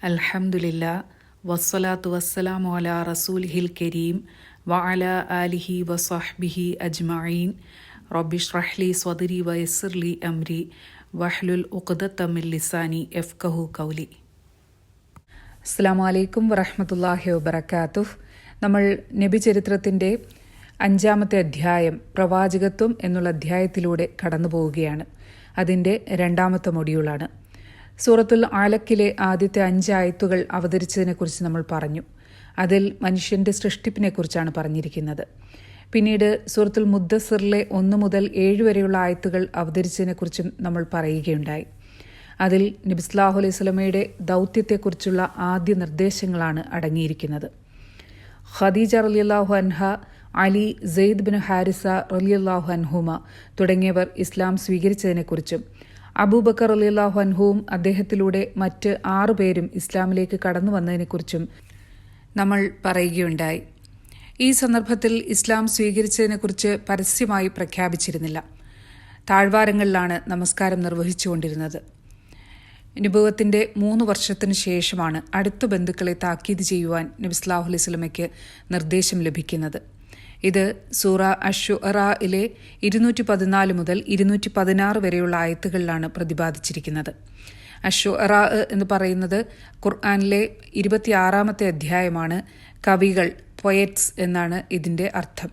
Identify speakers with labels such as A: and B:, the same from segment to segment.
A: അൽഹംദുലില്ല വസ്സലാത്തു വസ്സലാമു അലാ റസൂലിഹിൽ കരീം വഅല ആലിഹി വസഹ്ബിഹി അജ്മഈൻ. റബ്ബിഷ്റഹ്ലി സ്വദരി വയസ്സർലി അംരി വഹ്ലുൽ ഉഖ്ദത്തമിൽ ലിസാനി എഫ്കഹു കൗലി അസ്സാം വലൈക്കും വറഹമത്തല്ലാഹി വബർക്കാത്തുഹ് നമ്മൾ നബി ചരിത്രത്തിന്റെ അഞ്ചാമത്തെ അധ്യായം പ്രവാചകത്വം എന്നുള്ള അധ്യായത്തിലൂടെ കടന്നു പോവുകയാണ് അതിന്റെ രണ്ടാമത്തെ മൊഡ്യൂളാണ്. സൂറത്തുൽ ആലക്കിലെ ആദ്യത്തെ അഞ്ച് ആയത്തുകൾ അവതരിച്ചതിനെക്കുറിച്ച് നമ്മൾ പറഞ്ഞു. അതിൽ മനുഷ്യന്റെ സൃഷ്ടിപ്പിനെക്കുറിച്ചാണ് പറഞ്ഞിരിക്കുന്നത്. പിന്നീട് സൂറത്തുൽ മുദ്ദസിറിലെ ഒന്ന് മുതൽ ഏഴ് വരെയുള്ള ആയത്തുകൾ അവതരിച്ചതിനെക്കുറിച്ചും നമ്മൾ പറയുകയുണ്ടായി. അതിൽ നബിസ്ലാഹു അലൈഹി സ്വലമയുടെ ദൗത്യത്തെക്കുറിച്ചുള്ള ആദ്യ നിർദ്ദേശങ്ങളാണ് അടങ്ങിയിരിക്കുന്നത്. ഖദീജ റലിയല്ലാഹു അൻഹ അലി സെയ്ദ് ബിൻ ഹാരിസ റലിയല്ലാഹു അൻഹുമ തുടങ്ങിയവർ ഇസ്ലാം സ്വീകരിച്ചതിനെക്കുറിച്ചും അബൂബക്കർ റലിയല്ലാഹു അൻഹുവും അദ്ദേഹത്തിലൂടെ മറ്റ് ആറുപേരും ഇസ്ലാമിലേക്ക് കടന്നു വന്നതിനെക്കുറിച്ചും നമ്മൾ പറയുകയുണ്ടായി. ഈ സന്ദർഭത്തിൽ ഇസ്ലാം സ്വീകരിച്ചതിനെക്കുറിച്ച് പരസ്യമായി പ്രഖ്യാപിച്ചിരുന്നില്ല. താഴ്വാരങ്ങളിലാണ് നമസ്കാരം നിർവഹിച്ചുകൊണ്ടിരുന്നത്. അനുഭവത്തിന്റെ മൂന്ന് വർഷത്തിന് ശേഷമാണ് അടുത്ത ബന്ധുക്കളെ താക്കീത് ചെയ്യുവാൻ നബിസ്ലാഹു അലൈഹി നിർദ്ദേശം ലഭിക്കുന്നത്. ഇത് സൂറ അഷുറയിലെ ഇരുന്നൂറ്റി പതിനാല് മുതൽ ഇരുന്നൂറ്റി പതിനാറ് വരെയുള്ള ആയത്തുകളിലാണ് പ്രതിപാദിച്ചിരിക്കുന്നത്. അഷുറ എന്ന് പറയുന്നത് ഖുർആാനിലെ ഇരുപത്തിയാറാമത്തെ അധ്യായമാണ് കവികൾ പൊയറ്റ്സ് എന്നാണ് ഇതിന്റെ അർത്ഥം.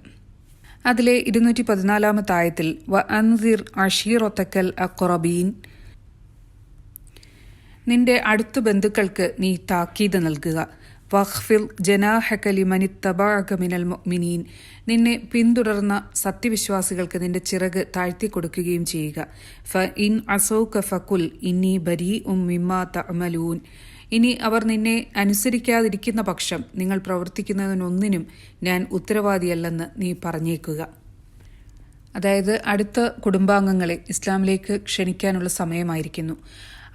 A: അതിലെ ഇരുന്നൂറ്റി പതിനാലാമത്തെ ആയത്തിൽ വ അൻസിർ അഷീറൊത്തക്കൽ അഖുറബീൻ നിന്റെ അടുത്ത ബന്ധുക്കൾക്ക് നീ താക്കീത് നൽകുക വഖ്ഫിൽ ജനാഹക്കലിമനിത്തബാക മിനൽ മിനീൻ നിന്നെ പിന്തുടർന്ന സത്യവിശ്വാസികൾക്ക് നിന്റെ ചിറക് താഴ്ത്തി കൊടുക്കുകയും ചെയ്യുക. ഫ ഇൻ അസൗക ഫുൽ ഇന്നി ബരി ഉം മിമ്മ തമലൂൻ ഇനി അവർ നിന്നെ അനുസരിക്കാതിരിക്കുന്ന പക്ഷം നിങ്ങൾ പ്രവർത്തിക്കുന്നതിനൊന്നിനും ഞാൻ ഉത്തരവാദിയല്ലെന്ന് നീ പറഞ്ഞേക്കുക. അതായത് അടുത്ത കുടുംബാംഗങ്ങളെ ഇസ്ലാമിലേക്ക് ക്ഷണിക്കാനുള്ള സമയമായിരിക്കുന്നു.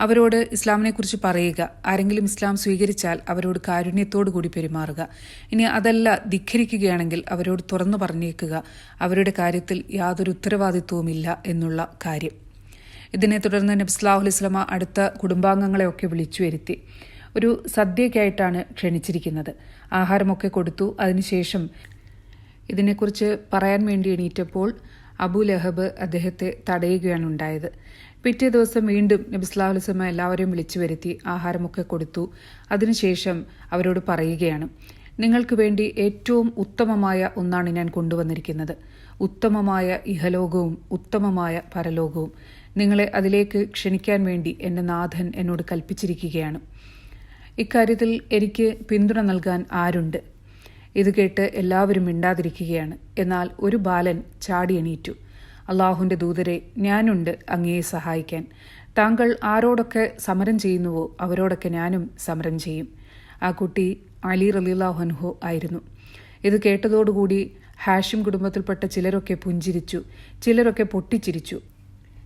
A: അവരോട് ഇസ്ലാമിനെക്കുറിച്ച് പറയുക. ആരെങ്കിലും ഇസ്ലാം സ്വീകരിച്ചാൽ അവരോട് കാരുണ്യത്തോടു കൂടി പെരുമാറുക. ഇനി അതല്ല ധിഖരിക്കുകയാണെങ്കിൽ അവരോട് തുറന്നു പറഞ്ഞേക്കുക. അവരുടെ കാര്യത്തിൽ യാതൊരു ഉത്തരവാദിത്വവുമില്ല എന്നുള്ള കാര്യം. ഇതിനെ തുടർന്ന് നബ്സ്ലാഹു അലൈസ്ലമ അടുത്ത കുടുംബാംഗങ്ങളെയൊക്കെ വിളിച്ചു വരുത്തി. ഒരു സദ്യയ്ക്കായിട്ടാണ് ക്ഷണിച്ചിരിക്കുന്നത്. ആഹാരമൊക്കെ കൊടുത്തു. അതിനുശേഷം ഇതിനെക്കുറിച്ച് പറയാൻ വേണ്ടി എണീറ്റപ്പോൾ അബു ലഹബ് അദ്ദേഹത്തെ തടയുകയാണ് ഉണ്ടായത്. പിറ്റേ ദിവസം വീണ്ടും നബിസ്ലാ അലുസമ്മ എല്ലാവരെയും വിളിച്ചു വരുത്തി ആഹാരമൊക്കെ കൊടുത്തു. അതിനുശേഷം അവരോട് പറയുകയാണ് നിങ്ങൾക്ക് വേണ്ടി ഏറ്റവും ഉത്തമമായ ഒന്നാണ് ഞാൻ കൊണ്ടുവന്നിരിക്കുന്നത്. ഉത്തമമായ ഇഹലോകവും ഉത്തമമായ പരലോകവും. നിങ്ങളെ അതിലേക്ക് ക്ഷണിക്കാൻ വേണ്ടി എന്റെ നാഥൻ എന്നോട് കൽപ്പിച്ചിരിക്കുകയാണ്. ഇക്കാര്യത്തിൽ എനിക്ക് പിന്തുണ നൽകാൻ ആരുണ്ട് ഇത് കേട്ട് എല്ലാവരും മിണ്ടാതിരിക്കുകയാണ്. എന്നാൽ ഒരു ബാലൻ ചാടി എണീറ്റു. അള്ളാഹുവിന്റെ ദൂതരെ ഞാനുണ്ട് അങ്ങയെ സഹായിക്കാൻ. താങ്കൾ ആരോടൊക്കെ സമരം ചെയ്യുന്നുവോ അവരോടൊക്കെ ഞാനും സമരം ചെയ്യും. ആ കുട്ടി അലി റലിലാഹുൻഹു ആയിരുന്നു. ഇത് കേട്ടതോടുകൂടി ഹാഷിം കുടുംബത്തിൽപ്പെട്ട ചിലരൊക്കെ പുഞ്ചിരിച്ചു ചിലരൊക്കെ പൊട്ടിച്ചിരിച്ചു.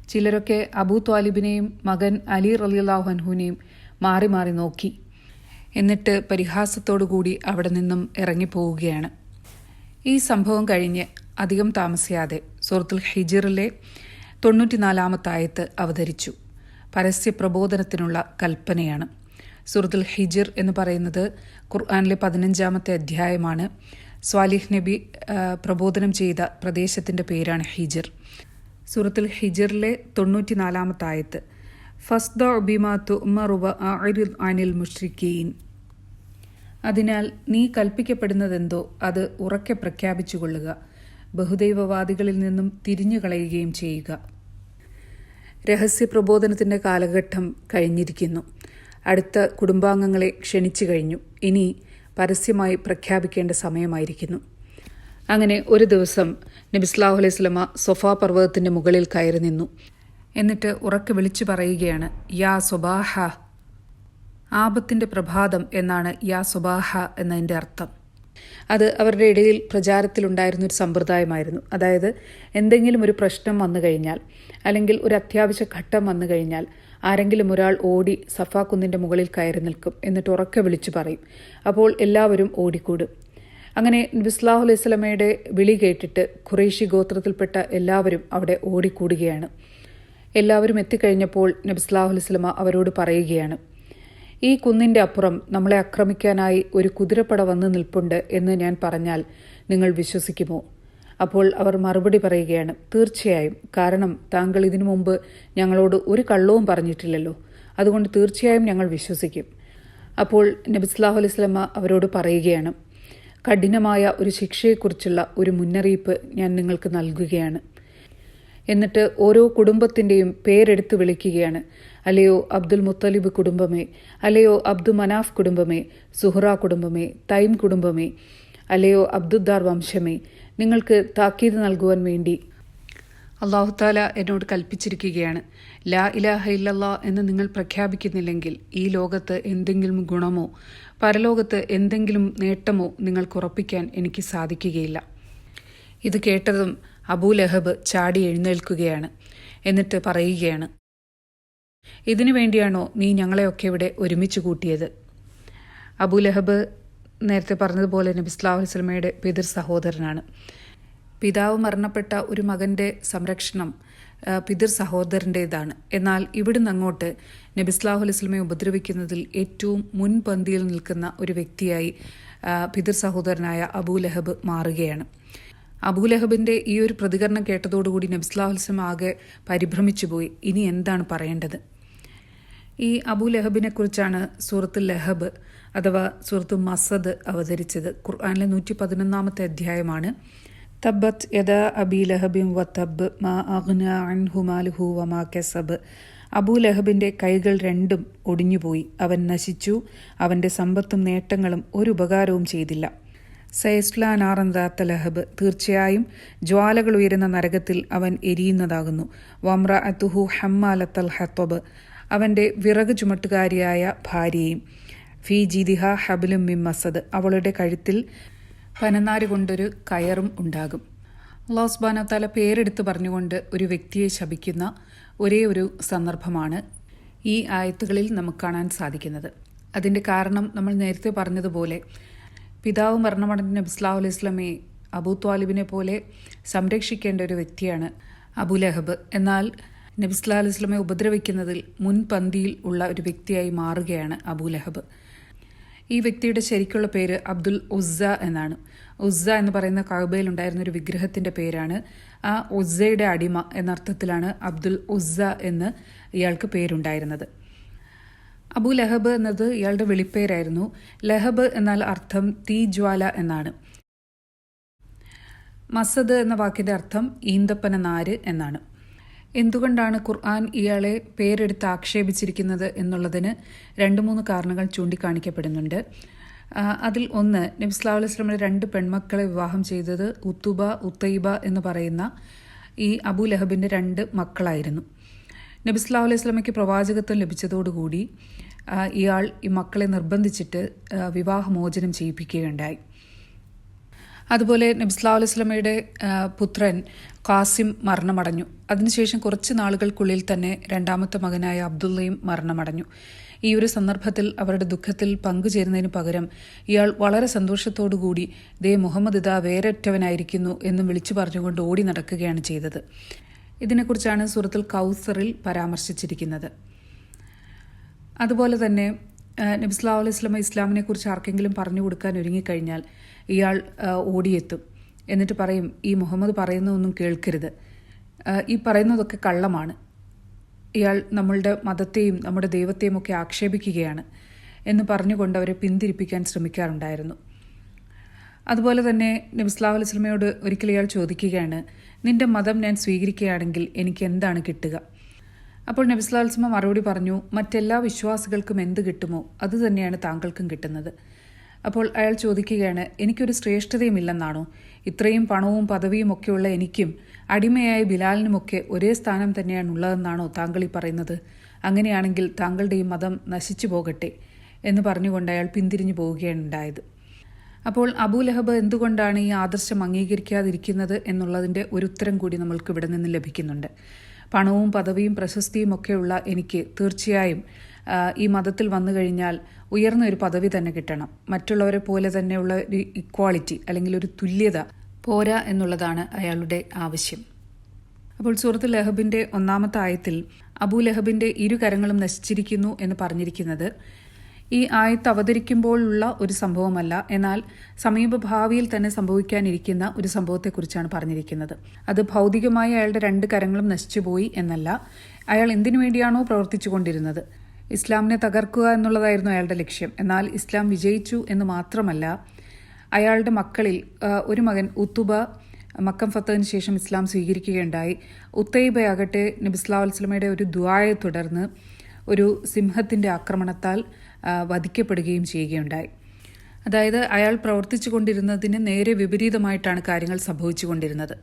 A: ചിലരൊക്കെ അബൂ ത്വാലിബിനെയും മകൻ അലി റലിലാഹുൻഹുവിനെയും മാറി മാറി നോക്കി. എന്നിട്ട് പരിഹാസത്തോടുകൂടി അവിടെ നിന്നും ഇറങ്ങിപ്പോവുകയാണ്. ഈ സംഭവം കഴിഞ്ഞ് അധികം താമസിയാതെ സൂറത്തുൽ ഹിജിറിലെ തൊണ്ണൂറ്റിനാലാമത്തായത്ത് അവതരിച്ചു. പരസ്യ പ്രബോധനത്തിനുള്ള കൽപ്പനയാണ്. സൂറത്തുൽ ഹിജിർ എന്ന് പറയുന്നത് ഖുർആാനിലെ പതിനഞ്ചാമത്തെ അധ്യായമാണ്. സ്വാലിഹ് നബി പ്രബോധനം ചെയ്ത പ്രദേശത്തിന്റെ പേരാണ് ഹിജിർ. സൂറത്തുൽ ഹിജിറിലെ തൊണ്ണൂറ്റിനാലാമത്തായത്ത് ഫസ്ദ ഒബിമാത്തു ഉമ്മറുബ അരിദ് അനിൽ മുഷ്രിഖീൻ അതിനാൽ നീ കൽപ്പിക്കപ്പെടുന്നതെന്തോ അത് ഉറക്കെ പ്രഖ്യാപിച്ചുകൊള്ളുക. ബഹുദൈവവാദികളിൽ നിന്നും തിരിഞ്ഞു കളയുകയും ചെയ്യുക. രഹസ്യ പ്രബോധനത്തിന്റെ കാലഘട്ടം കഴിഞ്ഞിരിക്കുന്നു. അടുത്ത കുടുംബാംഗങ്ങളെ ക്ഷണിച്ചു കഴിഞ്ഞു. ഇനി പരസ്യമായി പ്രഖ്യാപിക്കേണ്ട സമയമായിരിക്കുന്നു. അങ്ങനെ ഒരു ദിവസം നബിസ്ലാഹു അലൈഹി സ്വലമ സൊഫാ പർവതത്തിന്റെ മുകളിൽ കയറി നിന്നു. എന്നിട്ട് ഉറക്കെ വിളിച്ചു പറയുകയാണ് യാ സുബാഹ. ആപത്തിന്റെ പ്രഭാതം എന്നാണ് യാ സുബാഹ എന്നതിന്റെ അർത്ഥം. അത് അവരുടെ ഇടയിൽ പ്രചാരത്തിലുണ്ടായിരുന്ന ഒരു സമ്പ്രദായമായിരുന്നു. അതായത് എന്തെങ്കിലും ഒരു പ്രശ്നം വന്നു കഴിഞ്ഞാൽ അല്ലെങ്കിൽ ഒരു അത്യാവശ്യ ഘട്ടം വന്നു കഴിഞ്ഞാൽ ആരെങ്കിലും ഒരാൾ ഓടി സഫാ കുന്നിന്റെ മുകളിൽ കയറി നിൽക്കും എന്നിട്ട് ഉറക്കെ വിളിച്ചു പറയും. അപ്പോൾ എല്ലാവരും ഓടിക്കൂടും. അങ്ങനെ നബിസ്ലാഹു അലൈഹി സ്വലമയുടെ വിളി കേട്ടിട്ട് ഖുറേഷി ഗോത്രത്തിൽപ്പെട്ട എല്ലാവരും അവിടെ ഓടിക്കൂടുകയാണ്. എല്ലാവരും എത്തിക്കഴിഞ്ഞപ്പോൾ നബിസ്ലാഹു അലൈഹി സ്വലമ അവരോട് പറയുകയാണ് ഈ കുന്നിന്റെ അപ്പുറം നമ്മളെ ആക്രമിക്കാനായി ഒരു കുതിരപ്പട വന്ന് നിൽപ്പുണ്ട് എന്ന് ഞാൻ പറഞ്ഞാൽ നിങ്ങൾ വിശ്വസിക്കുമോ? അപ്പോൾ അവർ മറുപടി പറയുകയാണ് തീർച്ചയായും. കാരണം താങ്കൾ ഇതിനു മുമ്പ് ഞങ്ങളോട് ഒരു കള്ളവും പറഞ്ഞിട്ടില്ലല്ലോ. അതുകൊണ്ട് തീർച്ചയായും ഞങ്ങൾ വിശ്വസിക്കും. അപ്പോൾ നബിസ്ലാഹു അലൈഹി സ്വലമ അവരോട് പറയുകയാണ് കഠിനമായ ഒരു ശിക്ഷയെക്കുറിച്ചുള്ള ഒരു മുന്നറിയിപ്പ് ഞാൻ നിങ്ങൾക്ക് നൽകുകയാണ്. എന്നിട്ട് ഓരോ കുടുംബത്തിന്റെയും പേരെടുത്ത് വിളിക്കുകയാണ്. അല്ലയോ അബ്ദുൽ മുത്തലിബ് കുടുംബമേ അല്ലയോ അബ്ദു മനാഫ് കുടുംബമേ സുഹ്റ കുടുംബമേ തൈം കുടുംബമേ അല്ലയോ അബ്ദുദ്ദാർ വംശമേ നിങ്ങൾക്ക് താക്കീത് നൽകുവാൻ വേണ്ടി അള്ളാഹുത്താല എന്നോട് കൽപ്പിച്ചിരിക്കുകയാണ്. ലാ ഇലാഹ ഇല്ലല്ലാ എന്ന് നിങ്ങൾ പ്രഖ്യാപിക്കുന്നില്ലെങ്കിൽ ഈ ലോകത്ത് എന്തെങ്കിലും ഗുണമോ പരലോകത്ത് എന്തെങ്കിലും നേട്ടമോ നിങ്ങൾക്ക് ഉറപ്പിക്കാൻ എനിക്ക് സാധിക്കുകയില്ല. ഇത് കേട്ടതും അബൂ ലഹബ് ചാടി എഴുന്നേൽക്കുകയാണ്. എന്നിട്ട് പറയുകയാണ് ഇതിനു വേണ്ടിയാണോ നീ ഞങ്ങളെയൊക്കെ ഇവിടെ ഒരുമിച്ച് കൂട്ടിയത്? അബൂലഹബ് നേരത്തെ പറഞ്ഞതുപോലെ നബി സ്വലാഹു വസ്ലമയുടെ പിതൃ സഹോദരനാണ്. പിതാവ് മരണപ്പെട്ട ഒരു മകന്റെ സംരക്ഷണം പിതൃ സഹോദരന്റേതാണ് എന്നാൽ ഇവിടുന്ന് അങ്ങോട്ട് നബിസ്ലാഹു അലൈസ്ലമെ ഉപദ്രവിക്കുന്നതിൽ ഏറ്റവും മുൻപന്തിയിൽ നിൽക്കുന്ന ഒരു വ്യക്തിയായി പിതൃ സഹോദരനായ അബൂ ലഹബ് മാറുകയാണ്. അബൂ ലഹബിന്റെ ഈ ഒരു പ്രതികരണം കേട്ടതോടുകൂടി നബ്സ്ലാഹുൽസം ആകെ പരിഭ്രമിച്ചുപോയി ഇനി എന്താണ് പറയേണ്ടത്? ഈ അബൂ ലഹബിനെ കുറിച്ചാണ് സൂറത്ത് ലഹബ് അഥവാ സൂറത്ത് മസദ് അവതരിച്ചത്. ഖുർആാനിലെ നൂറ്റി പതിനൊന്നാമത്തെ അധ്യായമാണ്. തബ്ബത്ത് യദ അബി ലഹബിം വ തബ് മാ അഗ്ന അൻഹു മാലുഹു വമാ കെസബ്. അബൂ ലഹബിന്റെ കൈകൾ രണ്ടും ഒടിഞ്ഞുപോയി. അവൻ നശിച്ചു. അവന്റെ സമ്പത്തും നേട്ടങ്ങളും ഒരു ഉപകാരവും ചെയ്തില്ല. സയസ്ലാനാറന്താത്ത ലഹബ് തീർച്ചയായും ജ്വാലകൾ ഉയരുന്ന നരകത്തിൽ അവൻ എരിയുന്നതാകുന്നു. വമ്ര അത്തുഹു ഹമ്മാലത്തൽ ഹത്വബ് അവന്റെ വിറക് ചുമട്ടുകാരിയായ ഭാര്യയും. ഫി ജിദിഹ ഹബിലും മിം മസദ്. അവളുടെ കഴുത്തിൽ പനനാര് കൊണ്ടൊരു കയറും ഉണ്ടാകും. അള്ളാഹു തല പേരെടുത്ത് പറഞ്ഞുകൊണ്ട് ഒരു വ്യക്തിയെ ശപിക്കുന്ന ഒരേ ഒരു സന്ദർഭമാണ് ഈ ആയത്തുകളിൽ നമുക്ക് കാണാൻ സാധിക്കുന്നത്. അതിന്റെ കാരണം നമ്മൾ നേരത്തെ പറഞ്ഞതുപോലെ പിതാവ് മരണമടഞ്ഞ നബിസ്ലാഹു അലൈഹി സ്വലമയെ അബൂ ത്വാലിബിനെ പോലെ സംരക്ഷിക്കേണ്ട ഒരു വ്യക്തിയാണ് അബു ലഹബ്. എന്നാൽ നബിസ്ലാ അലൈഹി സ്വലമെ ഉപദ്രവിക്കുന്നതിൽ മുൻപന്തിയിൽ ഉള്ള ഒരു വ്യക്തിയായി മാറുകയാണ് അബു ലഹബ്. ഈ വ്യക്തിയുടെ ശരിക്കുള്ള പേര് അബ്ദുൽ ഉസ്സ എന്നാണ്. ഉസ്സ എന്ന് പറയുന്ന കഅബയിൽ ഉണ്ടായിരുന്ന ഒരു വിഗ്രഹത്തിന്റെ പേരാണ്. ആ ഉസ്സയുടെ അടിമ എന്നർത്ഥത്തിലാണ് അബ്ദുൽ ഉസ്സ എന്ന് ഇയാൾക്ക് പേരുണ്ടായിരുന്നത്. അബു ലഹബ് എന്നത് ഇയാളുടെ വിളിപ്പേരായിരുന്നു. ലഹബ് എന്നാൽ അർത്ഥം തീജ്വാല എന്നാണ്. മസദ് എന്ന വാക്കിന്റെ അർത്ഥം ഈന്തപ്പന നാര് എന്നാണ്. എന്തുകൊണ്ടാണ് ഖുർആൻ ഇയാളെ പേരെടുത്ത് ആക്ഷേപിച്ചിരിക്കുന്നത് എന്നുള്ളതിന് രണ്ട് മൂന്ന് കാരണങ്ങൾ ചൂണ്ടിക്കാണിക്കപ്പെടുന്നുണ്ട്. അതിൽ ഒന്ന് നബ്സ്ലാ അലൈഹി സ്വലമിന്റെ രണ്ട് പെൺമക്കളെ വിവാഹം ചെയ്തത് ഉത്തുബ ഉത്തൈബ എന്ന് പറയുന്ന ഈ അബു ലഹബിന്റെ രണ്ട് മക്കളായിരുന്നു. നബിസ്ലാഹു അലൈഹി സ്വലമയ്ക്ക് പ്രവാചകത്വം ലഭിച്ചതോടുകൂടി ഇയാൾ ഈ മക്കളെ നിർബന്ധിച്ചിട്ട് വിവാഹമോചനം ചെയ്യിപ്പിക്കുകയുണ്ടായി. അതുപോലെ നബിസ്ലാ അലൈഹി സ്വലമയുടെ പുത്രൻ കാസിം മരണമടഞ്ഞു. അതിനുശേഷം കുറച്ച് നാളുകൾക്കുള്ളിൽ തന്നെ രണ്ടാമത്തെ മകനായ അബ്ദുള്ളയും മരണമടഞ്ഞു. ഈ ഒരു സന്ദർഭത്തിൽ അവരുടെ ദുഃഖത്തിൽ പങ്കുചേരുന്നതിന് പകരം ഇയാൾ വളരെ സന്തോഷത്തോടുകൂടി ദേ മുഹമ്മദ് ഇതാ വേരൊറ്റവനായിരിക്കുന്നു എന്നും വിളിച്ചു പറഞ്ഞുകൊണ്ട് ഓടി നടക്കുകയാണ് ചെയ്തത്. ഇതിനെക്കുറിച്ചാണ് സുഹൃത്തിൽ കൗസറിൽ പരാമർശിച്ചിരിക്കുന്നത്. അതുപോലെ തന്നെ നബിസ്ലാ അലൈഹി സ്വലമ ഇസ്ലാമിനെ കുറിച്ച് ആർക്കെങ്കിലും പറഞ്ഞു കൊടുക്കാൻ ഒരുങ്ങിക്കഴിഞ്ഞാൽ ഇയാൾ ഓടിയെത്തും. എന്നിട്ട് പറയും ഈ മുഹമ്മദ് പറയുന്നതൊന്നും കേൾക്കരുത്. ഈ പറയുന്നതൊക്കെ കള്ളമാണ്. ഇയാൾ നമ്മളുടെ മതത്തെയും നമ്മുടെ ദൈവത്തെയും ഒക്കെ ആക്ഷേപിക്കുകയാണ് എന്ന് പറഞ്ഞുകൊണ്ട് അവരെ പിന്തിരിപ്പിക്കാൻ ശ്രമിക്കാറുണ്ടായിരുന്നു. അതുപോലെ തന്നെ നബിസ്ലാഹു അലൈഹി സ്വലമയോട് ഒരിക്കൽ ഇയാൾ ചോദിക്കുകയാണ് നിന്റെ മതം ഞാൻ സ്വീകരിക്കുകയാണെങ്കിൽ എനിക്ക് എന്താണ് കിട്ടുക? അപ്പോൾ നബിസ്ലാ അൽസ്മ മറുപടി പറഞ്ഞു മറ്റെല്ലാ വിശ്വാസികൾക്കും എന്ത് കിട്ടുമോ അതുതന്നെയാണ് താങ്കൾക്കും കിട്ടുന്നത്. അപ്പോൾ അയാൾ ചോദിക്കുകയാണ് എനിക്കൊരു ശ്രേഷ്ഠതയുമില്ലെന്നാണോ? ഇത്രയും പണവും പദവിയും ഒക്കെയുള്ള എനിക്കും അടിമയായ ബിലാലിനുമൊക്കെ ഒരേ സ്ഥാനം തന്നെയാണ് ഉള്ളതെന്നാണോ താങ്കൾ ഈ പറയുന്നത്? അങ്ങനെയാണെങ്കിൽ താങ്കളുടെ ഈ മതം നശിച്ചു പോകട്ടെ എന്ന് പറഞ്ഞുകൊണ്ട് അയാൾ പിന്തിരിഞ്ഞു പോവുകയാണ് ഉണ്ടായത്. അപ്പോൾ അബൂ ലഹബ് എന്തുകൊണ്ടാണ് ഈ ആദർശം അംഗീകരിക്കാതിരിക്കുന്നത് എന്നുള്ളതിന്റെ ഒരു ഉത്തരം കൂടി നമ്മൾക്ക് ഇവിടെ നിന്ന് ലഭിക്കുന്നുണ്ട്. പണവും പദവിയും പ്രശസ്തിയും ഒക്കെയുള്ള എനിക്ക് തീർച്ചയായും ഈ മതത്തിൽ വന്നു കഴിഞ്ഞാൽ ഉയർന്ന ഒരു പദവി തന്നെ കിട്ടണം. മറ്റുള്ളവരെ പോലെ തന്നെയുള്ള ഒരു ഇക്വാളിറ്റി അല്ലെങ്കിൽ ഒരു തുല്യത പോരാ എന്നുള്ളതാണ് അയാളുടെ ആവശ്യം. അപ്പോൾ സുഹൃത്ത് ലഹബിന്റെ ഒന്നാമത്തെ ആയത്തിൽ അബൂ ലഹബിന്റെ ഇരു കരങ്ങളും നശിച്ചിരിക്കുന്നു എന്ന് പറഞ്ഞിരിക്കുന്നത് ഈ ആയത്ത് അവതരിക്കുമ്പോഴുള്ള ഒരു സംഭവമല്ല. എന്നാൽ സമീപഭാവിയിൽ തന്നെ സംഭവിക്കാനിരിക്കുന്ന ഒരു സംഭവത്തെക്കുറിച്ചാണ് പറഞ്ഞിരിക്കുന്നത്. അത് ഭൗതികമായി അയാളുടെ രണ്ട് കരങ്ങളും നശിച്ചുപോയി എന്നല്ല. അയാൾ എന്തിനു വേണ്ടിയാണോ പ്രവർത്തിച്ചുകൊണ്ടിരുന്നത്? ഇസ്ലാമിനെ തകർക്കുക എന്നുള്ളതായിരുന്നു അയാളുടെ ലക്ഷ്യം. എന്നാൽ ഇസ്ലാം വിജയിച്ചു എന്ന് മാത്രമല്ല അയാളുടെ മക്കളിൽ ഒരു മകൻ ഉത്തുബ മക്കം ഫത്തതിന് ശേഷം ഇസ്ലാം സ്വീകരിക്കുകയുണ്ടായി. ഉത്തൈബയാകട്ടെ നബിസ്ലാ വസ്ലമയുടെ ഒരു ദ്വായെ തുടർന്ന് ഒരു സിംഹത്തിന്റെ ആക്രമണത്താൽ വധിക്കപ്പെടുകയും ചെയ്യുകയുണ്ടായി. അതായത് അയാൾ പ്രവർത്തിച്ചു കൊണ്ടിരുന്നതിന് നേരെ വിപരീതമായിട്ടാണ് കാര്യങ്ങൾ സംഭവിച്ചു കൊണ്ടിരുന്നത്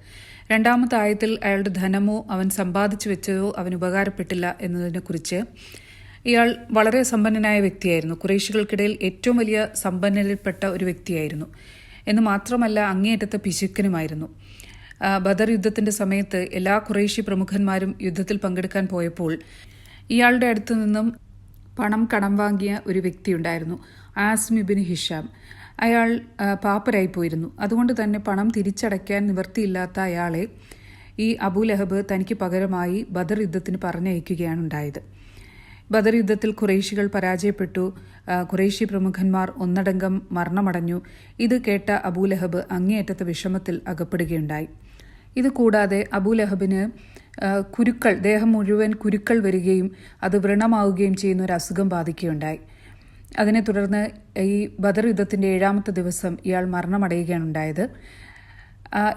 A: രണ്ടാമത്തെ ആയത്തിൽ അയാളുടെ ധനമോ അവൻ സമ്പാദിച്ചു വെച്ചതോ അവൻ ഉപകാരപ്പെട്ടില്ല എന്നതിനെക്കുറിച്ച് ഇയാൾ വളരെ സമ്പന്നനായ വ്യക്തിയായിരുന്നു. കുറേശികൾക്കിടയിൽ ഏറ്റവും വലിയ സമ്പന്നരിൽപ്പെട്ട ഒരു വ്യക്തിയായിരുന്നു. എന്ന് മാത്രമല്ല അങ്ങേയറ്റത്തെ പിശുക്കനുമായിരുന്നു. ബദർ യുദ്ധത്തിന്റെ സമയത്ത് എല്ലാ കുറേശി പ്രമുഖന്മാരും യുദ്ധത്തിൽ പങ്കെടുക്കാൻ പോയപ്പോൾ ഇയാളുടെ അടുത്തു നിന്നും പണം കടം വാങ്ങിയ ഒരു വ്യക്തിയുണ്ടായിരുന്നു ആസ്മിബിൻ ഹിഷാം. അയാൾ പാപ്പരായി പോയിരുന്നു. അതുകൊണ്ട് തന്നെ പണം തിരിച്ചടയ്ക്കാൻ നിവർത്തിയില്ലാത്ത അയാളെ ഈ അബുലഹബ് തനിക്ക് പകരമായി ബദർ യുദ്ധത്തിന് പറഞ്ഞയക്കുകയാണ് ഉണ്ടായത്. ബദർ യുദ്ധത്തിൽ ഖുറേഷികൾ പരാജയപ്പെട്ടു ഖുറേഷി പ്രമുഖന്മാർ ഒന്നടങ്കം മരണമടഞ്ഞു. ഇത് കേട്ട അബൂലഹബ് അങ്ങേയറ്റത്തെ വിഷമത്തിൽ അകപ്പെടുകയുണ്ടായി. ഇത് കൂടാതെ അബൂലഹബിന് കുരുക്കൾ ദേഹം മുഴുവൻ കുരുക്കൾ വരികയും അത് വ്രണമാവുകയും ചെയ്യുന്ന ഒരു അസുഖം ബാധിക്കുകയുണ്ടായി. അതിനെ തുടർന്ന് ഈ ബദർ യുദ്ധത്തിന്റെ ഏഴാമത്തെ ദിവസം ഇയാൾ മരണമടയുകയാണ് ഉണ്ടായത്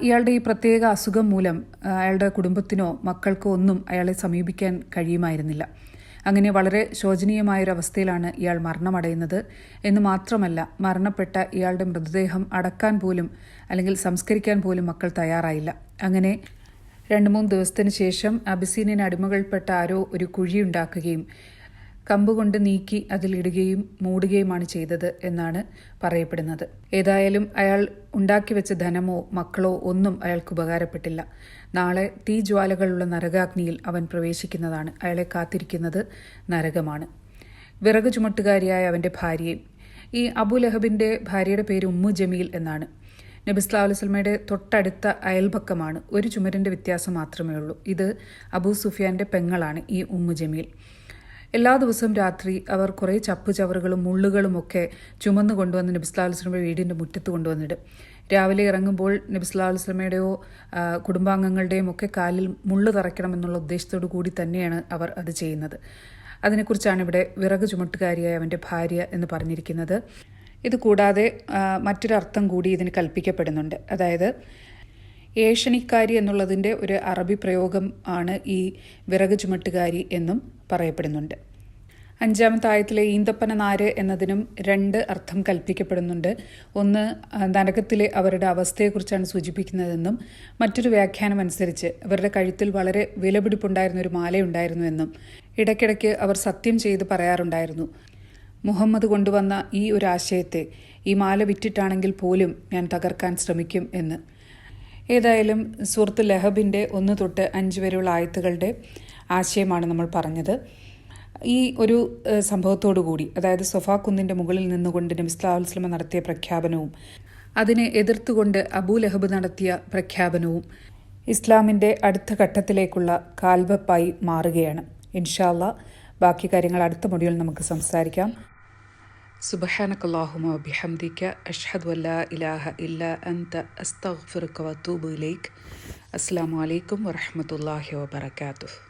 A: ഇയാളുടെ ഈ പ്രത്യേക അസുഖം മൂലം അയാളുടെ കുടുംബത്തിനോ മക്കൾക്കോ ഒന്നും അയാളെ സമീപിക്കാൻ കഴിയുമായിരുന്നില്ല. അങ്ങനെ വളരെ ശോചനീയമായൊരവസ്ഥയിലാണ് ഇയാൾ മരണമടയുന്നത്. എന്ന് മാത്രമല്ല മരണപ്പെട്ട ഇയാളുടെ മൃതദേഹം അടക്കാൻ പോലും അല്ലെങ്കിൽ സംസ്കരിക്കാൻ പോലും മക്കൾ തയ്യാറായില്ല. അങ്ങനെ രണ്ട് മൂന്ന് ദിവസത്തിന് ശേഷം അബിസീനിന് അടിമകൾപ്പെട്ട ആരോ ഒരു കുഴിയുണ്ടാക്കുകയും കമ്പുകൊണ്ട് നീക്കി അതിലിടുകയും മൂടുകയുമാണ് ചെയ്തത് എന്നാണ് പറയപ്പെടുന്നത്. ഏതായാലും അയാൾ ഉണ്ടാക്കി വെച്ച ധനമോ മക്കളോ ഒന്നും അയാൾക്ക് ഉപകാരപ്പെട്ടില്ല. നാളെ തീജ്വാലകളുള്ള നരകാഗ്നിയിൽ അവൻ പ്രവേശിക്കുന്നതാണ്. അയാളെ കാത്തിരിക്കുന്നത് നരകമാണ്. വിറക് ചുമട്ടുകാരിയായ അവന്റെ ഭാര്യയും. ഈ അബുലഹബിന്റെ ഭാര്യയുടെ പേര് ഉമ്മു ജമീൽ എന്നാണ്. നബിസ്ലാ അലുസൽമയുടെ തൊട്ടടുത്ത അയൽപക്കമാണ്. ഒരു ചുമരിന്റെ വ്യത്യാസം മാത്രമേ ഉള്ളൂ. ഇത് അബൂ സുഫിയാന്റെ പെങ്ങളാണ് ഈ ഉമ്മു ജമീൽ. എല്ലാ ദിവസവും രാത്രി അവർ കുറേ ചപ്പ് ചവറുകളും മുള്ളുകളും ഒക്കെ ചുമന്നു കൊണ്ടുവന്ന് നബിസ്ലാ അലുസ്ലമയുടെ വീടിന്റെ മുറ്റത്ത് കൊണ്ടുവന്നിടും. രാവിലെ ഇറങ്ങുമ്പോൾ നബിസ്ലാ അലുസ്ലമയുടെയോ കുടുംബാംഗങ്ങളുടെയും ഒക്കെ കാലിൽ മുള്ളു തറയ്ക്കണമെന്നുള്ള ഉദ്ദേശത്തോടു കൂടി തന്നെയാണ് അവർ അത് ചെയ്യുന്നത്. അതിനെക്കുറിച്ചാണ് ഇവിടെ വിറക് ചുമട്ടുകാരിയായ അവന്റെ ഭാര്യ എന്ന് പറഞ്ഞിരിക്കുന്നത്. ഇത് കൂടാതെ മറ്റൊരർത്ഥം കൂടി ഇതിന് കൽപ്പിക്കപ്പെടുന്നുണ്ട്. അതായത് ഏഷണിക്കാരി എന്നുള്ളതിന്റെ ഒരു അറബി പ്രയോഗം ആണ് ഈ വിറക് ചുമട്ടുകാരി എന്നും പറയപ്പെടുന്നുണ്ട്. അഞ്ചാമത്തെ ആയത്തിലെ ഈന്തപ്പന നാര് എന്നതിനും രണ്ട് അർത്ഥം കൽപ്പിക്കപ്പെടുന്നുണ്ട്. ഒന്ന് നരകത്തിലെ അവരുടെ അവസ്ഥയെക്കുറിച്ചാണ് സൂചിപ്പിക്കുന്നതെന്നും മറ്റൊരു വ്യാഖ്യാനം അനുസരിച്ച് അവരുടെ കഴുത്തിൽ വളരെ വിലപിടിപ്പുണ്ടായിരുന്ന ഒരു മാലയുണ്ടായിരുന്നു എന്നും ഇടയ്ക്കിടയ്ക്ക് അവർ സത്യം ചെയ്ത് പറയാറുണ്ടായിരുന്നു. മുഹമ്മദ് കൊണ്ടുവന്ന ഈ ഒരു ആശയത്തെ ഈ മാല വിറ്റിട്ടാണെങ്കിൽ പോലും ഞാൻ തകർക്കാൻ ശ്രമിക്കും എന്ന്. ഏതായാലും സുഹൃത്ത് ലഹബിന്റെ ഒന്ന് തൊട്ട് അഞ്ച് വരെയുള്ള ആയത്തുകളുടെ ആശയമാണ് നമ്മൾ പറഞ്ഞത്. ഈ ഒരു സംഭവത്തോടു കൂടി അതായത് സൊഫാ കുന്നിന്റെ മുകളിൽ നിന്നുകൊണ്ട് നബിസ്ലാസ്ലമ നടത്തിയ പ്രഖ്യാപനവും അതിനെ എതിർത്തുകൊണ്ട് അബൂ ലഹബ് നടത്തിയ പ്രഖ്യാപനവും ഇസ്ലാമിന്റെ അടുത്ത ഘട്ടത്തിലേക്കുള്ള കാൽവെപ്പായി മാറുകയാണ്. ഇൻഷാല്ല ബാക്കി കാര്യങ്ങൾ അടുത്ത മുടിയിൽ നമുക്ക് സംസാരിക്കാം. سبحانك اللهم وبحمدك أشهد أن لا إله إلا أنت أستغفرك وأتوب إليك. السلام عليكم ورحمة الله وبركاته.